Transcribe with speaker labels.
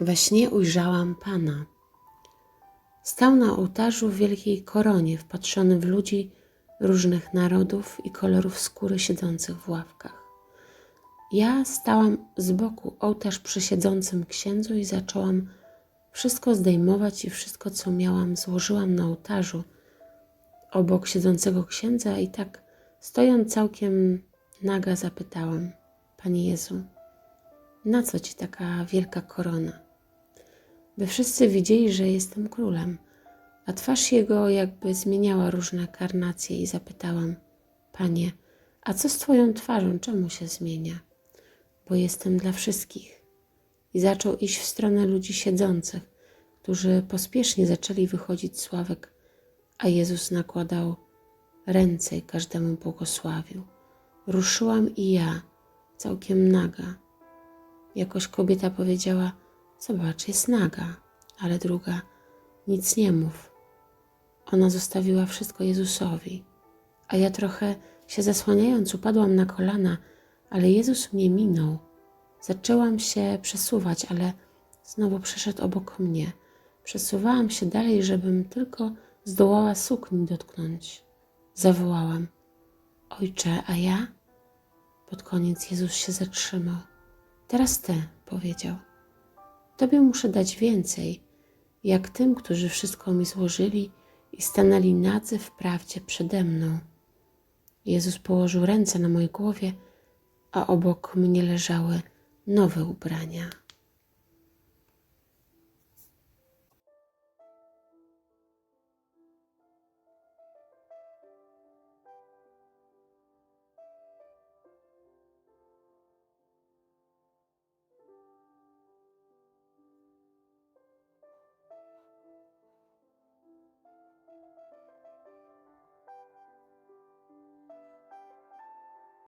Speaker 1: We śnie ujrzałam Pana. Stał na ołtarzu w wielkiej koronie, wpatrzony w ludzi różnych narodów i kolorów skóry siedzących w ławkach. Ja stałam z boku ołtarz przy siedzącym księdzu i zaczęłam wszystko zdejmować i wszystko, co miałam, złożyłam na ołtarzu obok siedzącego księdza i tak stojąc całkiem naga zapytałam: Panie Jezu, na co ci taka wielka korona? By wszyscy widzieli, że jestem królem. A twarz jego jakby zmieniała różne karnacje i zapytałam: Panie, a co z twoją twarzą? Czemu się zmienia? Bo jestem dla wszystkich. I zaczął iść w stronę ludzi siedzących, którzy pospiesznie zaczęli wychodzić z ławek, a Jezus nakładał ręce i każdemu błogosławił. Ruszyłam i ja, całkiem naga. Jakoś kobieta powiedziała: Zobacz, jest naga, ale druga: Nic nie mów. Ona zostawiła wszystko Jezusowi, a ja trochę się zasłaniając upadłam na kolana, ale Jezus mnie minął. Zaczęłam się przesuwać, ale znowu przeszedł obok mnie. Przesuwałam się dalej, żebym tylko zdołała sukni dotknąć. Zawołałam: Ojcze, a ja? Pod koniec Jezus się zatrzymał. Teraz ty, powiedział. Tobie muszę dać więcej, jak tym, którzy wszystko mi złożyli i stanęli nadzy w prawdzie przede mną. Jezus położył ręce na mojej głowie, a obok mnie leżały nowe ubrania.